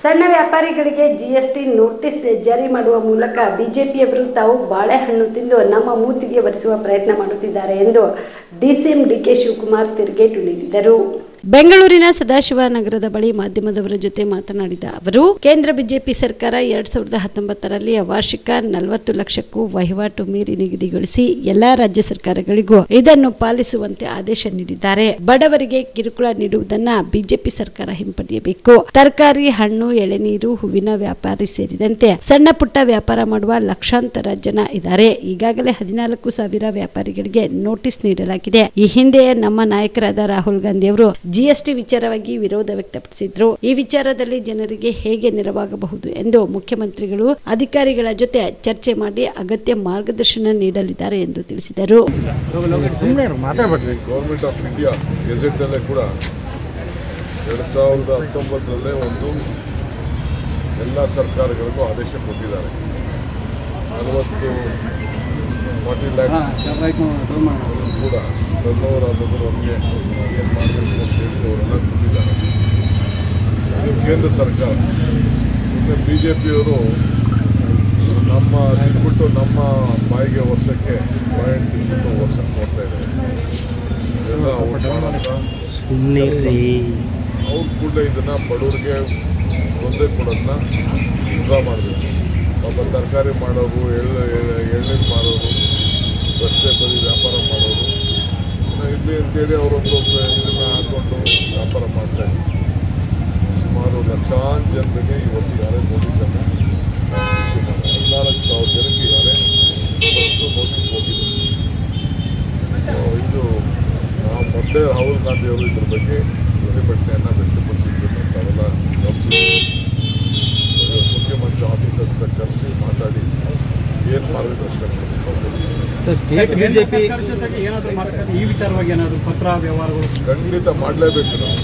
ಸಣ್ಣ ವ್ಯಾಪಾರಿಗಳಿಗೆ GST notice ಜಾರಿ ಮಾಡುವ ಮೂಲಕ ಬಿಜೆಪಿಯವರು ತಾವು ಬಾಳೆಹಣ್ಣು ತಿಂದು ನಮ್ಮ ಮೂತಿಗೆ ಒರೆಸುವ ಪ್ರಯತ್ನ ಮಾಡುತ್ತಿದ್ದಾರೆ ಎಂದು ಡಿಸಿಎಂ ಡಿಕೆ ಶಿವಕುಮಾರ್ ತಿರುಗೇಟು ನೀಡಿದರು. ಬೆಂಗಳೂರಿನ ಸದಾಶಿವನಗರದ ಬಳಿ ಮಾಧ್ಯಮದವರ ಜೊತೆ ಮಾತನಾಡಿದ ಅವರು, ಕೇಂದ್ರ ಬಿಜೆಪಿ ಸರ್ಕಾರ ಎರಡ್ ಸಾವಿರದ ಹತ್ತೊಂಬತ್ತರಲ್ಲಿ ವಾರ್ಷಿಕ ನಲವತ್ತು ಲಕ್ಷಕ್ಕೂ ವಹಿವಾಟು ಮೀರಿ ನಿಗದಿಗೊಳಿಸಿ ಎಲ್ಲಾ ರಾಜ್ಯ ಸರ್ಕಾರಗಳಿಗೂ ಇದನ್ನು ಪಾಲಿಸುವಂತೆ ಆದೇಶ ನೀಡಿದ್ದಾರೆ. ಬಡವರಿಗೆ ಕಿರುಕುಳ ನೀಡುವುದನ್ನ ಬಿಜೆಪಿ ಸರ್ಕಾರ ಹಿಂಪಡೆಯಬೇಕು. ತರಕಾರಿ, ಹಣ್ಣು, ಎಳೆನೀರು, ಹೂವಿನ ವ್ಯಾಪಾರಿ ಸೇರಿದಂತೆ ಸಣ್ಣ ಪುಟ್ಟ ವ್ಯಾಪಾರ ಮಾಡುವ ಲಕ್ಷಾಂತರ ಜನ ಇದ್ದಾರೆ. ಈಗಾಗಲೇ ಹದಿನಾಲ್ಕು ಸಾವಿರ ವ್ಯಾಪಾರಿಗಳಿಗೆ ನೋಟಿಸ್ ನೀಡಲಾಗಿದೆ. ಈ ಹಿಂದೆ ನಮ್ಮ ನಾಯಕರಾದ ರಾಹುಲ್ ಗಾಂಧಿ ಅವರು ಜಿಎಸ್ಟಿ ವಿಚಾರವಾಗಿ ವಿರೋಧ ವ್ಯಕ್ತಪಡಿಸಿದ್ರು. ಈ ವಿಚಾರದಲ್ಲಿ ಜನರಿಗೆ ಹೇಗೆ ನೆರವಾಗಬಹುದು ಎಂದು ಮುಖ್ಯಮಂತ್ರಿಗಳು ಅಧಿಕಾರಿಗಳ ಜೊತೆ ಚರ್ಚೆ ಮಾಡಿ ಅಗತ್ಯ ಮಾರ್ಗದರ್ಶನ ನೀಡಲಿದ್ದಾರೆ ಎಂದು ತಿಳಿಸಿದರು. ಗೌರ್ಮೆಂಟ್ ಆಫ್ ಇಂಡಿಯಾ ಗೆಜೆಟ್ನಲ್ಲೇ ಕೂಡ ಎರಡು ಸಾವಿರದ ಹತ್ತೊಂಬತ್ತರಲ್ಲೇ ಒಂದು ಎಲ್ಲ ಸರ್ಕಾರಗಳಿಗೂ ಆದೇಶ ಕೊಟ್ಟಿದ್ದಾರೆ. ನಲವತ್ತು ಫಾರ್ಟಿ ಲ್ಯಾಕ್ಸ್ ಕೂಡ ಟರ್ನ್ ಓವರ್ ಆದವರು ಏನು ಮಾಡಬೇಕು ಅವರೆಲ್ಲ ಕೊಟ್ಟಿದ್ದಾರೆ ಇದು ಕೇಂದ್ರ ಸರ್ಕಾರ ಸುಮ್ಮನೆ ಬಿ ಜೆ ಪಿಯವರು ನಮ್ಮ ತಿನ್ಬಿಟ್ಟು ನಮ್ಮ ಬಾಯಿಗೆ ವರ್ಷಕ್ಕೆ ಪಾಯಿಂಟ್ ತಿಂದ್ಬಿಟ್ಟು ವರ್ಷಕ್ಕೆ ಕೊಡ್ತಾ ಇದ್ದಾರೆ. ಅವ್ರ ಕೂಡ ಇದನ್ನು ಬಡವ್ರಿಗೆ ತೊಂದರೆ ಕೊಡೋದನ್ನ ವೃದ್ಧ ಮಾಡಬೇಕು. ಒಬ್ಬ ತರಕಾರಿ ಮಾಡೋರು ಎಳ್ಳು ಎಳ್ಳೆ ಮಾಡೋರು ಮಾರೋರು ರಸ್ತೆ ಬದಿ ವ್ಯಾಪಾರ ಮಾಡೋರು. ಇರಲಿ ಇಲ್ಲಿ ಅಂತೇಳಿ ಅವರೊಂದು ವ್ಯಾಪಾರ ಮಾಡ್ತಾ ಇದ್ದಾರೆ ಸುಮಾರು ಲಕ್ಷಾಂತರ ಜನರಿಗೆ ಇವತ್ತು ಯಾರೇ ನೋಟಿಸನ್ನು ಹದಿನಾಲ್ಕು ಸಾವಿರ ಜನಕ್ಕೆ ಯಾರೇ ಇವತ್ತು ನೋಟಿಸ್ ಹೋಗಿದೆ ಸೊ ಇದು ನಾವು ಮೊದಲೇ ರಾಹುಲ್ ಗಾಂಧಿ ಅವರು ಇದ್ರ ಬಗ್ಗೆ ಪ್ರತಿಭಟನೆಯನ್ನು ಬಿಜೆಪಿ ಈ ವಿಚಾರವಾಗಿ ಏನಾದರೂ ಪತ್ರ ವ್ಯವಹಾರಗಳು? ಖಂಡಿತ ಮಾಡಲೇಬೇಕು ನಾವು.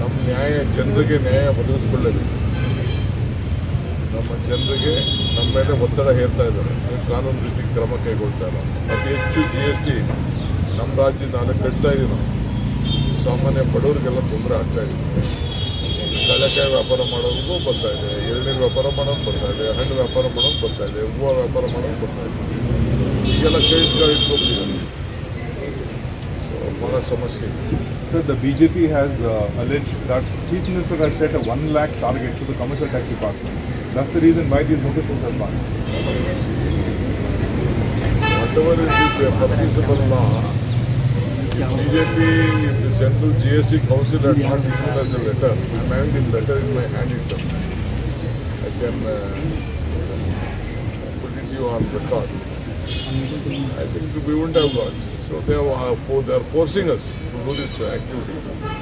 ನಮ್ಮ ನ್ಯಾಯ ಜನರಿಗೆ ನ್ಯಾಯ ಒದಗಿಸ್ಕೊಳ್ಳೇಬೇಕು. ನಮ್ಮ ಜನರಿಗೆ ನಮ್ಮ ಮೇಲೆ ಒತ್ತಡ ಹೇರ್ತಾ ಇದ್ದಾರೆ. ನೀವು ಕಾನೂನು ರೀತಿ ಕ್ರಮ ಕೈಗೊಳ್ತಾ ಇಲ್ಲ. ಅತಿ ಹೆಚ್ಚು ಜಿ ಎಸ್ ಟಿ ನಮ್ಮ ರಾಜ್ಯ ನಾನು ಕಟ್ತಾ ಇದ್ದೀವಿ ನಾವು ಸಾಮಾನ್ಯ ಬಡವರಿಗೆಲ್ಲ ತೊಂದರೆ ಆಗ್ತಾ ಇದೆ. ಕಡಲೆಕಾಯಿ ವ್ಯಾಪಾರ ಮಾಡೋರಿಗೂ ಬರ್ತಾ ಇದೆ ಎಳ್ನೀರು ವ್ಯಾಪಾರ ಮಾಡೋಕ್ಕೆ ಬರ್ತಾ ಇದೆ ಹಣ್ಣು ವ್ಯಾಪಾರ ಮಾಡೋಕ್ಕೆ ಬರ್ತಾ ಇದೆ ಹೂವು ವ್ಯಾಪಾರ ಮಾಡೋಕ್ಕೆ ಬರ್ತಾ ಇದೆ ಈಗೆಲ್ಲ ಕೈ ಇಟ್ಕೊಂಡ್ಬಿಟ್ಟಿದ್ದಾರೆ ಸೊ ಭಾಳ ಸಮಸ್ಯೆ ಇದೆ Sir, the BJP has uh, alleged that Chief Minister has set a 1 lakh target to the Commercial Tax Department. That's the reason why these notices are passed. whatever is the permissible law, BJP, if the Central GST Council had not issued us a letter, I'm having the letter in my hand itself. I can uh, put it to you on record. I think we wouldn't have got. So they are, uh, for- they are forcing us to do this activity.